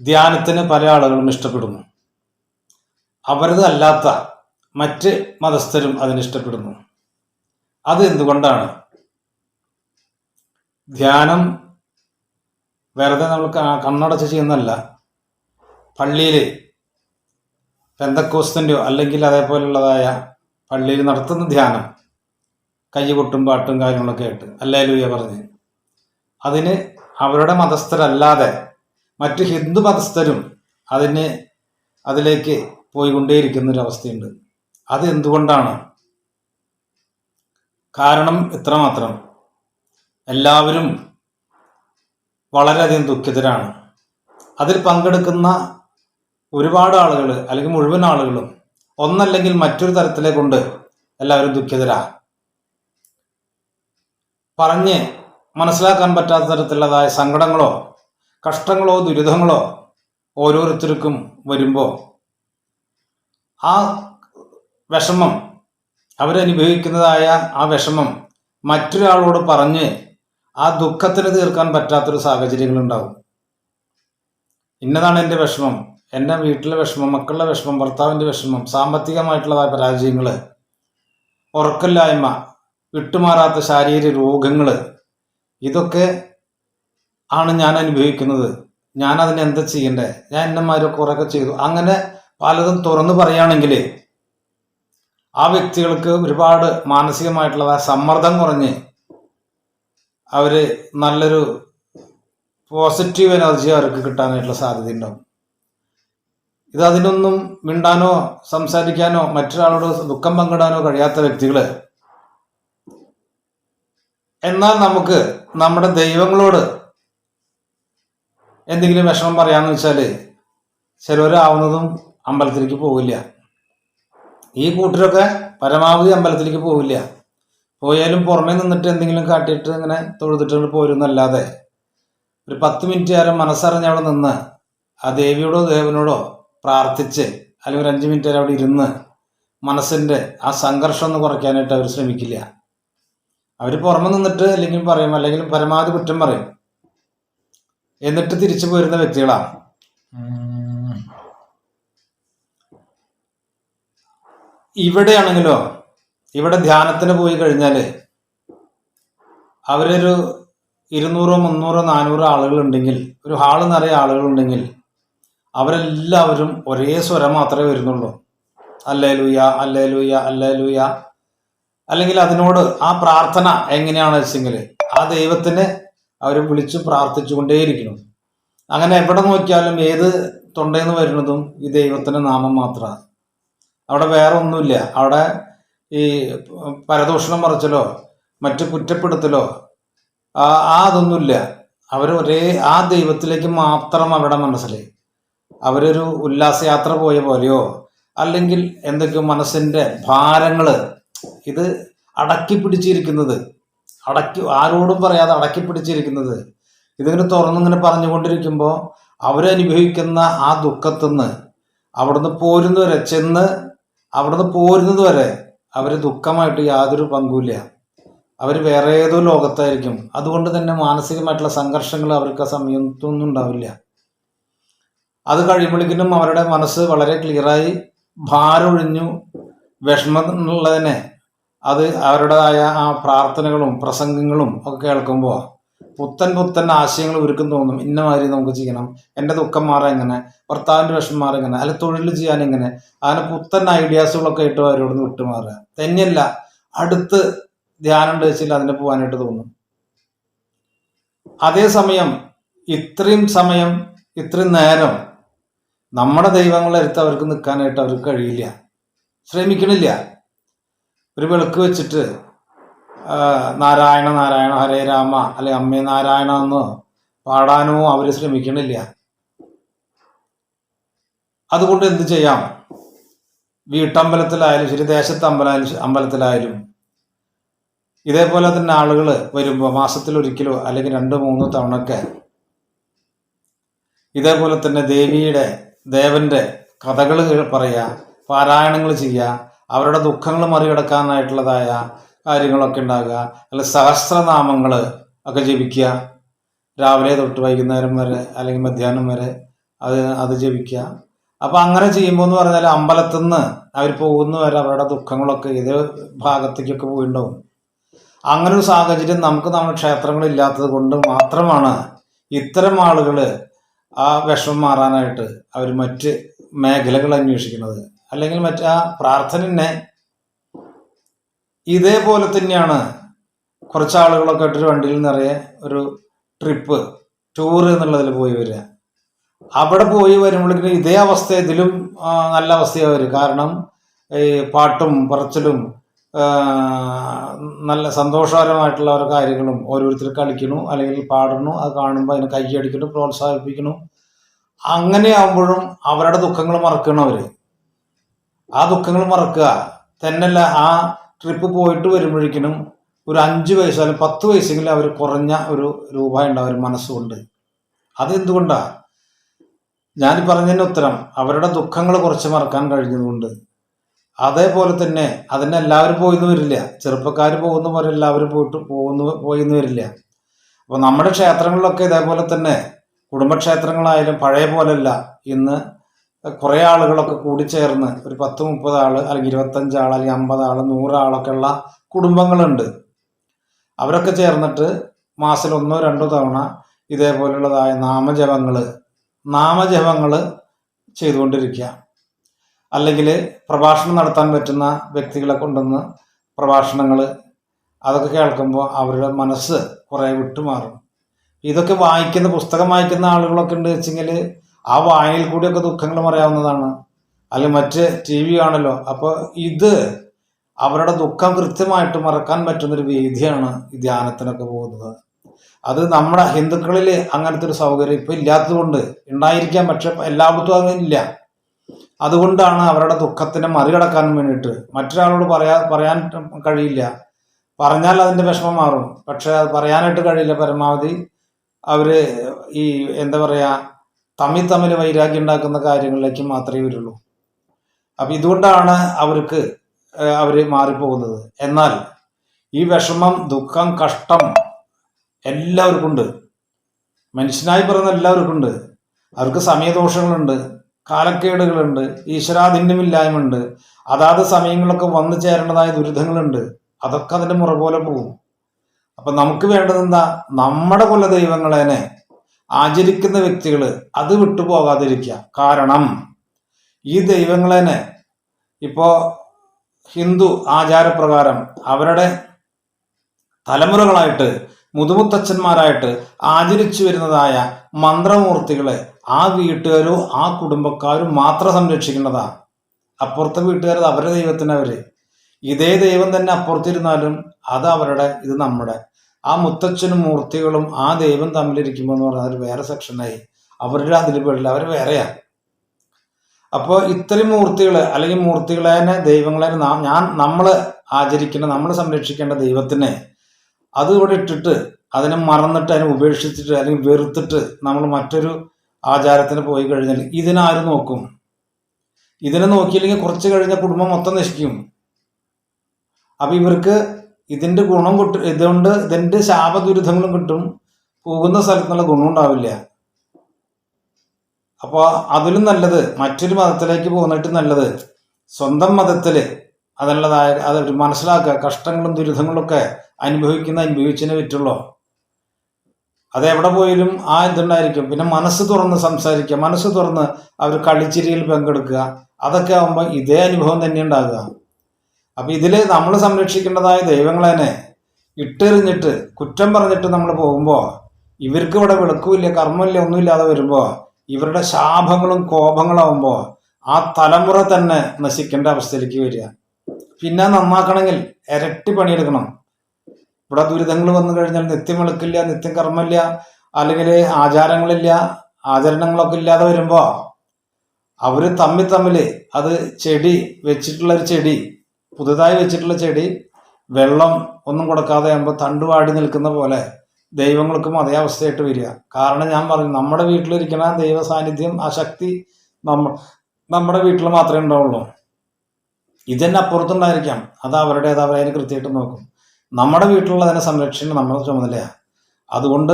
ധ്യാനത്തിന് പല ആളുകളും ഇഷ്ടപ്പെടുന്നു. അവരത് അല്ലാത്ത മറ്റ് മതസ്ഥരും അതിനിഷ്ടപ്പെടുന്നു അത് എന്തുകൊണ്ടാണ്? ധ്യാനം വെറുതെ നമ്മൾ കണ്ണടച്ച് ചെയ്യുന്നതല്ല. പള്ളിയിൽ പെന്തക്കോസ്തിന്റെയോ അല്ലെങ്കിൽ അതേപോലുള്ളതായ പള്ളിയിൽ നടത്തുന്ന ധ്യാനം കൈ കൊട്ടും പാട്ടും കാര്യങ്ങളൊക്കെ ആയിട്ട്. അല്ലേ ലൂയ പറഞ്ഞ്. അതിന് അവരുടെ മതസ്ഥരല്ലാതെ മറ്റ് ഹിന്ദു മതസ്ഥരും അതിന് അതിലേക്ക് പോയിക്കൊണ്ടേയിരിക്കുന്ന ഒരു അവസ്ഥയുണ്ട് അത് എന്തുകൊണ്ടാണ് കാരണം ഇത്രമാത്രം. എല്ലാവരും വളരെയധികം ദുഃഖിതരാണ്. അതിൽ പങ്കെടുക്കുന്ന ഒരുപാട് ആളുകൾ അല്ലെങ്കിൽ മുഴുവൻ ആളുകളും ഒന്നല്ലെങ്കിൽ മറ്റൊരു തരത്തിലെ കൊണ്ട് എല്ലാവരും ദുഃഖിതരാ. പറഞ്ഞ് മനസ്സിലാക്കാൻ പറ്റാത്ത തരത്തിലുള്ളതായ സങ്കടങ്ങളോ കഷ്ടങ്ങളോ ദുരിതങ്ങളോ ഓരോരുത്തർക്കും വരുമ്പോൾ ആ വിഷമം അവരനുഭവിക്കുന്നതായ ആ വിഷമം മറ്റൊരാളോട് പറഞ്ഞ് ആ ദുഃഖത്തിന് തീർക്കാൻ പറ്റാത്തൊരു സാഹചര്യങ്ങളുണ്ടാവും. ഇന്നതാണ് എന്റെ വിഷമം. എന്റെ വീട്ടിലെ വിഷമം മക്കളുടെ വിഷമം ഭർത്താവിന്റെ വിഷമം സാമ്പത്തികമായിട്ടുള്ളതായ പരാജയങ്ങൾ ഉറക്കമില്ലായ്മ വിട്ടുമാറാത്ത ശാരീരിക രോഗങ്ങൾ ഇതൊക്കെ ആണ് ഞാൻ അനുഭവിക്കുന്നത്. ഞാൻ അതിന് എന്താ ചെയ്യണ്ടേ? ഞാൻ എന്നമാരൊക്കെ കുറേയൊക്കെ ചെയ്തു. അങ്ങനെ പലതും തുറന്നു പറയുകയാണെങ്കിൽ ആ വ്യക്തികൾക്ക് ഒരുപാട് മാനസികമായിട്ടുള്ള സമ്മർദ്ദം കുറഞ്ഞ് അവർ നല്ലൊരു പോസിറ്റീവ് എനർജി അവർക്ക് കിട്ടാനായിട്ടുള്ള സാധ്യത ഉണ്ടാവും ഇത് അതിനൊന്നും മിണ്ടാനോ സംസാരിക്കാനോ മറ്റൊരാളോട് ദുഃഖം പങ്കിടാനോ കഴിയാത്ത വ്യക്തികൾ എന്നാൽ നമുക്ക് നമ്മുടെ ദൈവങ്ങളോട് എന്തെങ്കിലും വിഷമം പറയാമെന്ന് വെച്ചാൽ ചിലവരാവുന്നതും അമ്പലത്തിലേക്ക് പോവില്ല. ഈ കൂട്ടരൊക്കെ പരമാവധി അമ്പലത്തിലേക്ക് പോവില്ല. പോയാലും പുറമേ നിന്നിട്ട് എന്തെങ്കിലും കാട്ടിയിട്ട് ഇങ്ങനെ തൊഴുതിട്ട് പോരുന്നല്ലാതെ ഒരു പത്ത് മിനിറ്റ് നേരം മനസ്സറിഞ്ഞ് അവിടെ നിന്ന് ആ ദേവിയോടോ ദേവനോടോ പ്രാർത്ഥിച്ച് അല്ലെങ്കിൽ ഒരു അഞ്ച് മിനിറ്റ് നേരം അവിടെ ഇരുന്ന് മനസ്സിന്റെ ആ സംഘർഷം ഒന്ന് കുറയ്ക്കാനായിട്ട് അവർ ശ്രമിക്കില്ല. അവർ പുറമെ നിന്നിട്ട് അല്ലെങ്കിൽ പറയും അല്ലെങ്കിൽ പരമാവധി കുറ്റം പറയും. എന്നിട്ട് തിരിച്ചു പോരുന്ന വ്യക്തികളാണ്. ഇവിടെയാണെങ്കിലോ ഇവിടെ ധ്യാനത്തിന് പോയി കഴിഞ്ഞാൽ അവരൊരു ഇരുന്നൂറോ മുന്നൂറോ നാനൂറോ ആളുകളുണ്ടെങ്കിൽ ഒരു ഹാൾ നിറയെ ആളുകളുണ്ടെങ്കിൽ അവരെല്ലാവരും ഒരേ സ്വരം മാത്രമേ വരുന്നുള്ളൂ. അല്ലേ ലൂയ അല്ലേ ലൂയ അല്ലേ ലൂയ അല്ലെങ്കിൽ അതിനോട് ആ പ്രാർത്ഥന എങ്ങനെയാണെന്ന് വെച്ചെങ്കിൽ ആ ദൈവത്തിന് അവർ വിളിച്ച് പ്രാർത്ഥിച്ചുകൊണ്ടേയിരിക്കണം അങ്ങനെ എവിടെ നോക്കിയാലും ഏത് തൊണ്ടയിൽ നിന്ന് വരുന്നതും ഈ ദൈവത്തിന്റെ നാമം മാത്രമാണ്. അവിടെ വേറെ ഒന്നുമില്ല. അവിടെ ഈ പരദൂഷണം മറച്ചലോ മറ്റു കുറ്റപ്പെടുത്തലോ ആ അതൊന്നുമില്ല. അവർ ഒരേ ആ ദൈവത്തിലേക്ക് മാത്രം അവരുടെ മനസ്സിൽ അവരൊരു ഉല്ലാസയാത്ര പോയ പോലെയോ അല്ലെങ്കിൽ എന്തൊക്കെയോ മനസ്സിന്റെ ഭാരങ്ങൾ ഇത് അടക്കി പിടിച്ചിരിക്കുന്നത് അടക്കി ആരോടും പറയാതെ അടക്കി പിടിച്ചിരിക്കുന്നത്. ഇതിങ്ങനെ തുറന്നിങ്ങനെ പറഞ്ഞുകൊണ്ടിരിക്കുമ്പോൾ അവരനുഭവിക്കുന്ന ആ ദുഃഖത്തുനിന്ന് അവിടുന്ന് പോരുന്നവരെ ചെന്ന് അവിടുന്ന് പോരുന്നത് വരെ അവർ ദുഃഖമായിട്ട് യാതൊരു പങ്കുമില്ല. അവർ വേറെ ഏതോ ലോകത്തായിരിക്കും. അതുകൊണ്ട് തന്നെ മാനസികമായിട്ടുള്ള സംഘർഷങ്ങൾ അവർക്ക് ആ സമയത്തൊന്നും ഉണ്ടാവില്ല. അത് കഴിയുമ്പോഴേക്കിനും അവരുടെ മനസ്സ് വളരെ ക്ലിയറായി ഭാരമൊഴിഞ്ഞു വിഷമമുള്ളതിനെ അത് അവരുടേതായ ആ പ്രാർത്ഥനകളും പ്രസംഗങ്ങളും ഒക്കെ കേൾക്കുമ്പോൾ പുത്തൻ പുത്തൻ ആശയങ്ങൾ ഒരുക്കും തോന്നും. ഇന്ന മാതിരി നമുക്ക് ചെയ്യണം. എന്റെ ദുഃഖം മാറാൻ എങ്ങനെ? ഭർത്താവിന്റെ വിഷം മാറാൻ എങ്ങനെ? അല്ലെ തൊഴിൽ ചെയ്യാൻ എങ്ങനെ? അങ്ങനെ പുത്തൻ ഐഡിയാസുകളൊക്കെ ആയിട്ട് അവരോട് വിട്ടുമാറുക തന്നെയല്ല അടുത്ത് ധ്യാനം വെച്ചില്ല അതിന് പോകാനായിട്ട് തോന്നും. അതേസമയം ഇത്രയും സമയം ഇത്രയും നേരം നമ്മുടെ ദൈവങ്ങളെ അടുത്ത് അവർക്ക് നിൽക്കാനായിട്ട് അവർക്ക് കഴിയില്ല. ശ്രമിക്കണില്ല. ഒരു വിളക്ക് വെച്ചിട്ട് നാരായണ നാരായണ ഹരേ രാമ അല്ലെ അമ്മേ നാരായണ എന്ന് പാടാനോ അവർ ശ്രമിക്കണില്ല. അതുകൊണ്ട് എന്ത് ചെയ്യാം? വീട്ടമ്പലത്തിലായാലും ശരി ദേശത്ത് അമ്പലായാലും അമ്പലത്തിലായാലും ഇതേപോലെ തന്നെ ആളുകൾ വരുമ്പോൾ മാസത്തിൽ ഒരിക്കലോ അല്ലെങ്കിൽ രണ്ട് മൂന്ന് തവണയൊക്കെ ഇതേപോലെ തന്നെ ദേവിയുടെ ദേവന്റെ കഥകൾ പറയുക പാരായണങ്ങൾ ചെയ്യുക അവരുടെ ദുഃഖങ്ങൾ മറികടക്കാനായിട്ടുള്ളതായ കാര്യങ്ങളൊക്കെ ഉണ്ടാകുക. അല്ല സഹസ്രനാമങ്ങൾ ഒക്കെ ജപിക്കുക. രാവിലെ തൊട്ട് വൈകുന്നേരം വരെ അല്ലെങ്കിൽ മധ്യാഹ്നം വരെ അത് അത് ജപിക്കുക. അപ്പൊ അങ്ങനെ ചെയ്യുമ്പോൾ എന്ന് പറഞ്ഞാൽ അമ്പലത്തിൽ നിന്ന് അവർ പോകുന്ന വരെ അവരുടെ ദുഃഖങ്ങളൊക്കെ ഏത് ഭാഗത്തേക്കൊക്കെ പോയിണ്ടാവും അങ്ങനെ ഒരു സാഹചര്യം നമുക്ക് നമ്മുടെ ക്ഷേത്രങ്ങളില്ലാത്തത് കൊണ്ട് മാത്രമാണ് ഇത്തരം ആളുകൾ ആ വിഷമം മാറാനായിട്ട് അവർ മറ്റ് മേഖലകൾ അന്വേഷിക്കുന്നത്. അല്ലെങ്കിൽ മറ്റാ ആ പ്രാർത്ഥനനെ ഇതേപോലെ തന്നെയാണ് കുറച്ച് ആളുകളൊക്കെ ആയിട്ടൊരു വണ്ടിയിൽ നിറയെ ഒരു ട്രിപ്പ് ടൂർ എന്നുള്ളതിൽ പോയി വരിക. അവിടെ പോയി വരുമ്പോഴേക്കും ഇതേ അവസ്ഥ ഇതിലും നല്ല അവസ്ഥയാണ് വരും കാരണം ഈ പാട്ടും പറച്ചിലും നല്ല സന്തോഷകരമായിട്ടുള്ള ഓരോ കാര്യങ്ങളും ഓരോരുത്തർ കളിക്കണു അല്ലെങ്കിൽ പാടണു അത് കാണുമ്പോൾ അതിന് പ്രോത്സാഹിപ്പിക്കണു അങ്ങനെ അങ്ങനെയാകുമ്പോഴും അവരുടെ ദുഃഖങ്ങൾ മറക്കണം ആ ദുഃഖങ്ങൾ മറക്കുക. തന്നെയല്ല ആ ട്രിപ്പ് പോയിട്ട് വരുമ്പോഴേക്കിനും ഒരു അഞ്ച് വയസ്സ് അല്ലെങ്കിൽ പത്ത് വയസ്സെങ്കിലും അവർ കുറഞ്ഞ ഒരു രൂപ ഉണ്ട് അവർ മനസ്സുകൊണ്ട്. അതെന്തുകൊണ്ടാ? ഞാൻ പറഞ്ഞതിന് ഉത്തരം അവരുടെ ദുഃഖങ്ങൾ കുറച്ച് മറക്കാൻ കഴിഞ്ഞതുകൊണ്ട്. അതേപോലെ തന്നെ അതിന് എല്ലാവരും പോയിന്ന് വരില്ല. ചെറുപ്പക്കാർ പോകുന്ന പോലെ എല്ലാവരും പോയിട്ട് പോകുന്നു പോയിന്ന് വരില്ല. അപ്പോൾ നമ്മുടെ ക്ഷേത്രങ്ങളിലൊക്കെ ഇതേപോലെ തന്നെ. കുടുംബക്ഷേത്രങ്ങളായാലും പഴയ പോലെയല്ല. ഇന്ന് കുറേ ആളുകളൊക്കെ കൂടി ചേർന്ന് ഒരു പത്ത് മുപ്പത് ആൾ അല്ലെങ്കിൽ ഇരുപത്തഞ്ച് ആൾ അല്ലെങ്കിൽ അമ്പത് ആൾ നൂറ് ആളൊക്കെ ഉള്ള കുടുംബങ്ങളുണ്ട്. അവരൊക്കെ ചേർന്നിട്ട് മാസത്തിൽ ഒന്നോ രണ്ടോ തവണ ഇതേപോലുള്ളതായ നാമജപങ്ങൾ നാമജപങ്ങൾ ചെയ്തുകൊണ്ടിരിക്കുക. അല്ലെങ്കിൽ പ്രഭാഷണം നടത്താൻ പറ്റുന്ന വ്യക്തികളെ കൊണ്ടുവന്ന് പ്രഭാഷണങ്ങൾ അതൊക്കെ കേൾക്കുമ്പോൾ അവരുടെ മനസ്സ് കുറേ വിട്ടുമാറും. ഇതൊക്കെ വായിക്കുന്ന പുസ്തകം വായിക്കുന്ന ആളുകളൊക്കെ ഉണ്ട് വെച്ചെങ്കിൽ ആ വായനയിൽ കൂടിയൊക്കെ ദുഃഖങ്ങൾ മറിയാവുന്നതാണ് അല്ലെങ്കിൽ മറ്റ് ടി വി ആണല്ലോ. അപ്പോൾ ഇത് അവരുടെ ദുഃഖം കൃത്യമായിട്ട് മറക്കാൻ പറ്റുന്നൊരു വേദിയാണ് ഈ ധ്യാനത്തിനൊക്കെ പോകുന്നത്. അത് നമ്മുടെ ഹിന്ദുക്കളിൽ അങ്ങനത്തെ ഒരു സൗകര്യം ഇപ്പം ഇല്ലാത്തതുകൊണ്ട് ഉണ്ടായിരിക്കാം പക്ഷെ എല്ലായിടത്തും അതില്ല അതുകൊണ്ടാണ് അവരുടെ ദുഃഖത്തിനെ മറികടക്കാൻ വേണ്ടിയിട്ട് മറ്റൊരാളോട് പറയാ പറയാൻ കഴിയില്ല. പറഞ്ഞാൽ അതിന്റെ വിഷമം മാറും. പക്ഷെ അത് പറയാനായിട്ട് കഴിയില്ല. പരമാവധി അവർ ഈ എന്താ പറയാ തമ്മിൽ തമ്മിൽ വൈരാഗ്യം ഉണ്ടാക്കുന്ന കാര്യങ്ങളിലേക്ക് മാത്രമേ വരുള്ളൂ. അപ്പൊ ഇതുകൊണ്ടാണ് അവർക്ക് അവർ മാറിപ്പോകുന്നത്. എന്നാൽ ഈ വിഷമം ദുഃഖം കഷ്ടം എല്ലാവർക്കും ഉണ്ട് മനുഷ്യനായി പറയുന്ന എല്ലാവർക്കും ഉണ്ട് അവർക്ക് സമയദോഷങ്ങളുണ്ട് കാലക്കേടുകളുണ്ട് ഈശ്വരാധീന്യമില്ലായ്മയുണ്ട്. അതാത് സമയങ്ങളൊക്കെ വന്നു ചേരേണ്ടതായ ദുരിതങ്ങളുണ്ട്. അതൊക്കെ അതിന്റെ മുറ പോലെ പോകും. അപ്പൊ നമുക്ക് വേണ്ടത് എന്താ? നമ്മുടെ കുലദൈവങ്ങളെ ആചരിക്കുന്ന വ്യക്തികൾ അത് വിട്ടുപോകാതിരിക്കുക. കാരണം ഈ ദൈവങ്ങളെ ഇപ്പോ ഹിന്ദു ആചാരപ്രകാരം അവരുടെ തലമുറകളായിട്ട് മുതുമുത്തച്ഛന്മാരായിട്ട് ആചരിച്ചു വരുന്നതായ മന്ത്രമൂർത്തികളെ ആ വീട്ടുകാരോ ആ കുടുംബക്കാരും മാത്രം സംരക്ഷിക്കേണ്ടതാണ് അപ്പുറത്തെ വീട്ടുകാർ അവരുടെ ദൈവത്തിനവർ ഇതേ ദൈവം തന്നെ അപ്പുറത്തിരുന്നാലും അത് അവരുടെ ഇത് നമ്മുടെ ആ മുത്തച്ഛനും മൂർത്തികളും ആ ദൈവം തമ്മിലിരിക്കുമ്പോൾ എന്ന് പറഞ്ഞാൽ അത് വേറെ സെക്ഷനായി അവരുടെ അതിൽ പെടില്ല അവർ വേറെയാ. അപ്പോൾ ഇത്തരം മൂർത്തികൾ അല്ലെങ്കിൽ മൂർത്തികളെ ദൈവങ്ങളെ ഞാൻ നമ്മൾ ആചരിക്കേണ്ട നമ്മൾ സംരക്ഷിക്കേണ്ട ദൈവത്തിനെ അത് ഇവിടെ ഇട്ടിട്ട് അതിനെ മറന്നിട്ട് അതിനെ ഉപേക്ഷിച്ചിട്ട് അല്ലെങ്കിൽ വെറുത്തിട്ട് നമ്മൾ മറ്റൊരു ആചാരത്തിന് പോയി കഴിഞ്ഞാൽ ഇതിനാരും നോക്കും? ഇതിനെ നോക്കിയില്ലെങ്കിൽ കുറച്ച് കഴിഞ്ഞ കുടുംബം മൊത്തം നശിക്കും. അപ്പൊ ഇവർക്ക് ഇതിന്റെ ഗുണം കിട്ടും ഇതുകൊണ്ട് ഇതിന്റെ ശാപദുരിതങ്ങളും കിട്ടും. പോകുന്ന സ്ഥലത്തുള്ള ഗുണം ഉണ്ടാവില്ല. അപ്പോൾ അതിലും നല്ലത് മറ്റൊരു മതത്തിലേക്ക് പോകുന്നിട്ട് നല്ലത്. സ്വന്തം മതത്തിൽ അതുള്ളതായ അത് മനസ്സിലാക്കുക കഷ്ടങ്ങളും ദുരിതങ്ങളും ഒക്കെ അനുഭവിക്കുന്ന അനുഭവിച്ചതിനെ പറ്റുള്ളൂ. അത് എവിടെ പോയാലും ആ ഇതുണ്ടായിരിക്കും. പിന്നെ മനസ്സ് തുറന്ന് സംസാരിക്കുക മനസ്സ് തുറന്ന് അവർ കളിച്ചിരിയിൽ പങ്കെടുക്കുക. അതൊക്കെ ആകുമ്പോൾ ഇതേ അനുഭവം തന്നെ ഉണ്ടാകുക. അപ്പൊ ഇതിൽ നമ്മൾ സംരക്ഷിക്കേണ്ടതായ ദൈവങ്ങളെ തന്നെ ഇട്ടെറിഞ്ഞിട്ട് കുറ്റം പറഞ്ഞിട്ട് നമ്മൾ പോകുമ്പോൾ ഇവർക്ക് ഇവിടെ വെളുക്കുമില്ല കർമ്മമില്ല ഒന്നുമില്ലാതെ വരുമ്പോൾ ഇവരുടെ ശാപങ്ങളും കോപങ്ങളാവുമ്പോൾ ആ തലമുറ തന്നെ നശിക്കേണ്ട അവസ്ഥയിലേക്ക് വരിക. പിന്നെ നന്നാക്കണമെങ്കിൽ ഇരട്ടി പണിയെടുക്കണം. ഇവിടെ ദുരിതങ്ങൾ വന്നു കഴിഞ്ഞാൽ നിത്യം വെളുക്കില്ല നിത്യം കർമ്മമില്ല അല്ലെങ്കിൽ ആചാരങ്ങളില്ല ആചരണങ്ങളൊക്കെ ഇല്ലാതെ വരുമ്പോൾ അവർ തമ്മിൽ തമ്മിൽ അത് ചെടി വെച്ചിട്ടുള്ള ഒരു ചെടി പുതുതായി വെച്ചിട്ടുള്ള ചെടി വെള്ളം ഒന്നും കൊടുക്കാതെ ആകുമ്പോൾ തണ്ടുവാടി നിൽക്കുന്ന പോലെ ദൈവങ്ങൾക്കും അതേ അവസ്ഥയായിട്ട് വരിക. കാരണം ഞാൻ പറഞ്ഞു നമ്മുടെ വീട്ടിലിരിക്കുന്ന ദൈവ സാന്നിധ്യം ആ ശക്തി നമ്മ നമ്മുടെ വീട്ടിൽ മാത്രമേ ഉണ്ടാവുള്ളൂ. ഇതന്നെ അപ്പുറത്തുണ്ടായിരിക്കാം. അത് അവരുടേത് അവരതിന് കൃത്യമായിട്ട് നോക്കും. നമ്മുടെ വീട്ടിലുള്ള അതിനെ സംരക്ഷണം നമ്മുടെ ചുമതലയാണ് അതുകൊണ്ട്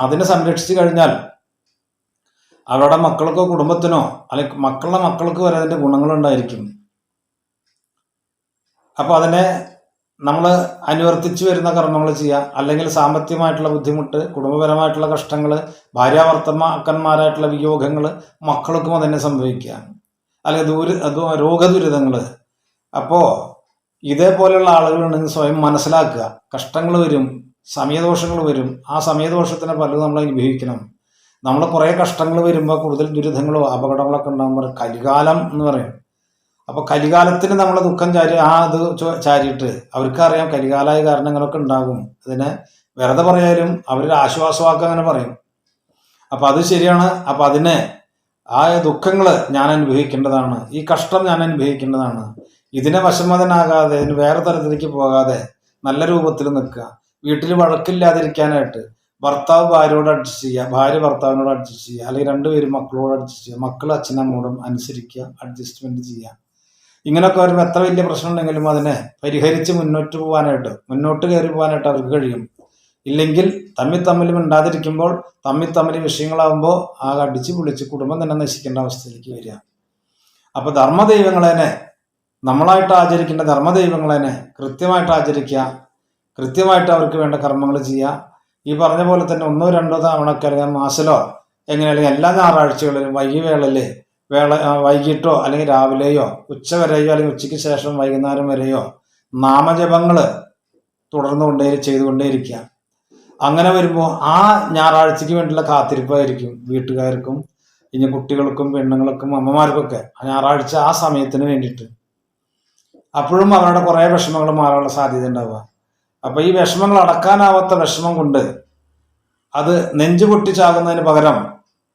അതിനെ സംരക്ഷിച്ചു കഴിഞ്ഞാൽ അവരുടെ മക്കൾക്കോ കുടുംബത്തിനോ അല്ലെങ്കിൽ മക്കളുടെ മക്കൾക്ക് വരെ അതിന്റെ ഗുണങ്ങളുണ്ടായിരിക്കും അപ്പോൾ അതിനെ നമ്മൾ അനുവർത്തിച്ച് വരുന്ന കർമ്മങ്ങൾ ചെയ്യുക അല്ലെങ്കിൽ സാമ്പത്തികമായിട്ടുള്ള ബുദ്ധിമുട്ട് കുടുംബപരമായിട്ടുള്ള കഷ്ടങ്ങൾ ഭാര്യാവർത്തമാക്കന്മാരായിട്ടുള്ള വിയോഗങ്ങൾ മക്കൾക്കും അതന്നെ സംഭവിക്കുക അല്ലെങ്കിൽ ദൂര രോഗദുരിതങ്ങൾ അപ്പോൾ ഇതേപോലെയുള്ള ആളുകളുണ്ടെങ്കിൽ സ്വയം മനസ്സിലാക്കുക. കഷ്ടങ്ങൾ വരും സമയദോഷങ്ങൾ വരും. ആ സമയദോഷത്തിനെ പലതും നമ്മൾ അനുഭവിക്കണം. നമ്മൾ കുറേ കഷ്ടങ്ങൾ വരുമ്പോൾ കൂടുതൽ ദുരിതങ്ങളോ അപകടങ്ങളൊക്കെ ഉണ്ടാകുമ്പോൾ കലികാലം എന്ന് പറയും. അപ്പോൾ കലികാലത്തിന് നമ്മൾ ദുഃഖം ചാരി ആ അത് ചാരിയിട്ട് അവർക്കറിയാം കലികാലായ കാരണങ്ങളൊക്കെ ഉണ്ടാകും. അതിനെ വെറുതെ പറയാലും അവരൊരു ആശ്വാസവാക്ക് അങ്ങനെ പറയും. അപ്പം അത് ശരിയാണ്. അപ്പം അതിനെ ആ ദുഃഖങ്ങൾ ഞാൻ അനുഭവിക്കേണ്ടതാണ്. ഈ കഷ്ടം ഞാൻ അനുഭവിക്കേണ്ടതാണ്. ഇതിനെ വശമതനാകാതെ ഇതിന് വേറെ തരത്തിലേക്ക് പോകാതെ നല്ല രൂപത്തിൽ നിൽക്കുക. വീട്ടിൽ വഴക്കില്ലാതിരിക്കാനായിട്ട് ഭർത്താവ് ഭാര്യയോട് അഡ്ജസ്റ്റ് ചെയ്യുക ഭാര്യ ഭർത്താവിനോട് അഡ്ജസ്റ്റ് ചെയ്യുക അല്ലെങ്കിൽ രണ്ടുപേരും മക്കളോട് അഡ്ജസ്റ്റ് ചെയ്യുക മക്കൾ അച്ഛനമ്മോടും അനുസരിക്കുക അഡ്ജസ്റ്റ്മെന്റ് ചെയ്യുക. ഇങ്ങനെയൊക്കെ വരുമ്പോൾ എത്ര വലിയ പ്രശ്നം ഉണ്ടെങ്കിലും അതിനെ പരിഹരിച്ച് മുന്നോട്ട് പോകാനായിട്ട് മുന്നോട്ട് കയറി പോകാനായിട്ട് അവർക്ക് കഴിയും. ഇല്ലെങ്കിൽ തമ്മിൽ തമ്മിൽ മിണ്ടാതിരിക്കുമ്പോൾ തമ്മിൽ തമ്മിൽ വിഷയങ്ങളാകുമ്പോൾ ആ അടിച്ച് പൊളിച്ച് കുടുംബം തന്നെ നശിക്കേണ്ട അവസ്ഥയിലേക്ക് വരിക. അപ്പോൾ ധർമ്മദൈവങ്ങളെ നമ്മളായിട്ട് ആചരിക്കേണ്ട ധർമ്മദൈവങ്ങളെ കൃത്യമായിട്ട് ആചരിക്കുക കൃത്യമായിട്ട് അവർക്ക് വേണ്ട കർമ്മങ്ങൾ ചെയ്യുക. ഈ പറഞ്ഞ പോലെ തന്നെ ഒന്നോ രണ്ടോ തവണയൊക്കെ അല്ലെങ്കിൽ മാസലോ എങ്ങനെ അല്ലെങ്കിൽ എല്ലാ ഞായറാഴ്ചകളിലും വൈകിവേളയിൽ വേള വൈകിട്ടോ അല്ലെങ്കിൽ രാവിലെയോ ഉച്ച വരെയോ അല്ലെങ്കിൽ ഉച്ചയ്ക്ക് ശേഷം വൈകുന്നേരം വരെയോ നാമജപങ്ങൾ തുടർന്നുകൊണ്ടേ ചെയ്തുകൊണ്ടേയിരിക്കുക അങ്ങനെ വരുമ്പോൾ ആ ഞായറാഴ്ചയ്ക്ക് വേണ്ടിയുള്ള കാത്തിരിപ്പായിരിക്കും വീട്ടുകാർക്കും ഇനി കുട്ടികൾക്കും പെണ്ണുങ്ങൾക്കും അമ്മമാർക്കൊക്കെ ഞായറാഴ്ച ആ സമയത്തിന് വേണ്ടിയിട്ട്. അപ്പോഴും അവരുടെ കുറേ വിഷമങ്ങൾ മാറാനുള്ള സാധ്യത ഉണ്ടാവുക. അപ്പോൾ ഈ വിഷമങ്ങൾ അടക്കാനാവാത്ത വിഷമം കൊണ്ട് അത് നെഞ്ചു പൊട്ടിച്ചാകുന്നതിന് പകരം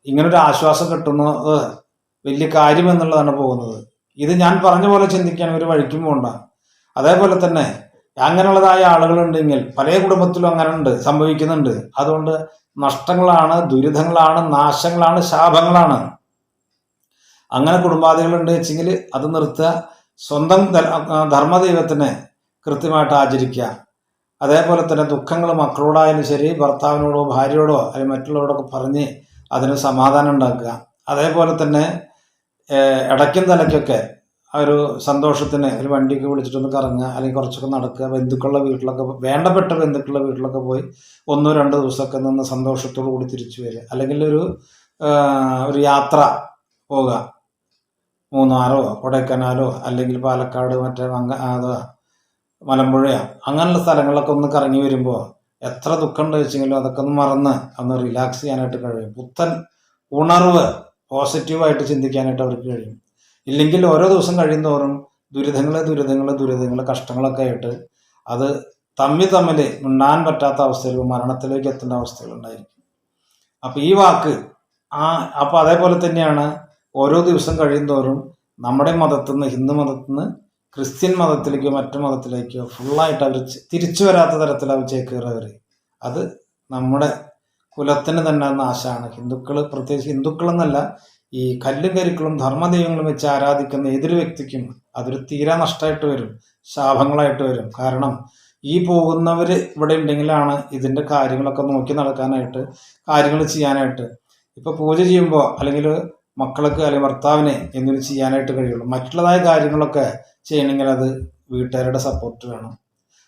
ഇങ്ങനൊരു ആശ്വാസം കിട്ടുന്നത് വലിയ കാര്യം എന്നുള്ളതാണ് പോകുന്നത്. ഇത് ഞാൻ പറഞ്ഞ പോലെ ചിന്തിക്കാൻ ഒരു വഴിക്കും പോണ്ട. അതേപോലെ തന്നെ അങ്ങനെയുള്ളതായ ആളുകളുണ്ടെങ്കിൽ പല കുടുംബത്തിലും അങ്ങനെ ഉണ്ട് സംഭവിക്കുന്നുണ്ട്. അതുകൊണ്ട് നഷ്ടങ്ങളാണ് ദുരിതങ്ങളാണ് നാശങ്ങളാണ് ശാപങ്ങളാണ്. അങ്ങനെ കുടുംബാദികളുണ്ട് വെച്ചെങ്കിൽ അത് നിർത്തുക. സ്വന്തം ധർമ്മദൈവത്തിനെ കൃത്യമായിട്ട് ആചരിക്കുക. അതേപോലെ തന്നെ ദുഃഖങ്ങൾ മക്കളോടായാലും ശരി ഭർത്താവിനോടോ ഭാര്യയോടോ അല്ലെങ്കിൽ മറ്റുള്ളവരോടൊക്കെ പറഞ്ഞ് അതിന് സമാധാനം ഉണ്ടാക്കുക. അതേപോലെ തന്നെ ഇടയ്ക്കും തലയ്ക്കൊക്കെ ഒരു സന്തോഷത്തിന് ഒരു വണ്ടിയൊക്കെ വിളിച്ചിട്ടൊന്ന് കറങ്ങുക അല്ലെങ്കിൽ കുറച്ചൊക്കെ നടക്കുക ബന്ധുക്കളുടെ വീട്ടിലൊക്കെ വേണ്ടപ്പെട്ട ബന്ധുക്കളുടെ വീട്ടിലൊക്കെ പോയി ഒന്നോ രണ്ടോ ദിവസമൊക്കെ നിന്ന് സന്തോഷത്തോടു കൂടി തിരിച്ചു വരിക. അല്ലെങ്കിൽ ഒരു ഒരു യാത്ര പോകുക മൂന്നാറോ കൊടൈക്കനാലോ അല്ലെങ്കിൽ പാലക്കാട് മറ്റേ മങ്ക അതോ മലമ്പുഴയോ അങ്ങനെയുള്ള സ്ഥലങ്ങളിലൊക്കെ ഒന്ന് കറങ്ങി വരുമ്പോൾ എത്ര ദുഃഖം ഉണ്ടെന്ന് വെച്ചെങ്കിലും അതൊക്കെ ഒന്ന് മറന്ന് ഒന്ന് റിലാക്സ് ചെയ്യാനായിട്ട് കഴിയും. പുത്തൻ ഉണർവ് പോസിറ്റീവായിട്ട് ചിന്തിക്കാനായിട്ട് അവർക്ക് കഴിയും. ഇല്ലെങ്കിൽ ഓരോ ദിവസം കഴിയുന്നതോറും ദുരിതങ്ങൾ ദുരിതങ്ങൾ ദുരിതങ്ങൾ കഷ്ടങ്ങളൊക്കെ ആയിട്ട് അത് തമ്മി തമ്മിൽ മിണ്ടാൻ പറ്റാത്ത അവസ്ഥയിൽ മരണത്തിലേക്ക് എത്തേണ്ട അവസ്ഥകളുണ്ടായിരിക്കും അപ്പം ഈ വാക്ക് ആ അപ്പം അതേപോലെ തന്നെയാണ് ഓരോ ദിവസം കഴിയുന്തോറും നമ്മുടെ മതത്തിൽ നിന്ന് ഹിന്ദു മതത്തിൽ നിന്ന് ക്രിസ്ത്യൻ മതത്തിലേക്കോ മറ്റു മതത്തിലേക്കോ ഫുള്ളായിട്ട് അവർ തിരിച്ചു വരാത്ത തരത്തിൽ അവർ ചേക്കേറവർ അത് നമ്മുടെ കുലത്തിന് തന്നെ നാശമാണ് ഹിന്ദുക്കൾ പ്രത്യേകിച്ച് ഹിന്ദുക്കൾ എന്നല്ല ഈ കല്ലും കരുക്കളും ധർമ്മദൈവങ്ങളും വെച്ച് ആരാധിക്കുന്ന ഏതൊരു വ്യക്തിക്കും അതൊരു തീരാ നഷ്ടമായിട്ട് വരും ശാപങ്ങളായിട്ട് വരും. കാരണം ഈ പോകുന്നവർ ഇവിടെ ഉണ്ടെങ്കിലാണ് ഇതിന്റെ കാര്യങ്ങളൊക്കെ നോക്കി നടക്കാനായിട്ട് കാര്യങ്ങൾ ചെയ്യാനായിട്ട്. ഇപ്പോൾ പൂജ ചെയ്യുമ്പോൾ അല്ലെങ്കിൽ മക്കൾക്ക് അല്ലെങ്കിൽ ഭർത്താവിനെ എന്തിനു ചെയ്യാനായിട്ട് കഴിയുള്ളൂ. മറ്റുള്ളതായ കാര്യങ്ങളൊക്കെ ചെയ്യണമെങ്കിൽ അത് വീട്ടുകാരുടെ സപ്പോർട്ട് വേണം.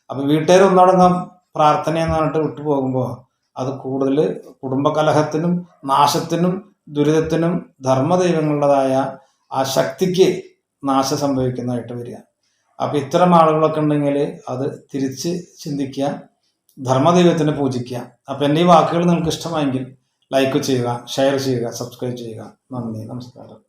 അപ്പോൾ വീട്ടുകാർ ഒന്നടങ്കം പ്രാർത്ഥന എന്ന് പറഞ്ഞിട്ട് വിട്ടു പോകുമ്പോൾ അത് കൂടുതൽ കുടുംബകലഹത്തിനും നാശത്തിനും ദുരിതത്തിനും ധർമ്മദൈവങ്ങളുടേതായ ആ ശക്തിക്ക് നാശം സംഭവിക്കുന്നതായിട്ട് വരിക. അപ്പോൾ ഇത്തരം ആളുകളൊക്കെ ഉണ്ടെങ്കിൽ അത് തിരിച്ച് ചിന്തിക്കുക ധർമ്മദൈവത്തിനെ പൂജിക്കുക. അപ്പോൾ എന്റെ ഈ വാക്കുകൾ നിങ്ങൾക്ക് ഇഷ്ടമായെങ്കിൽ ലൈക്ക് ചെയ്യുക ഷെയർ ചെയ്യുക സബ്സ്ക്രൈബ് ചെയ്യുക. നന്ദി നമസ്കാരം.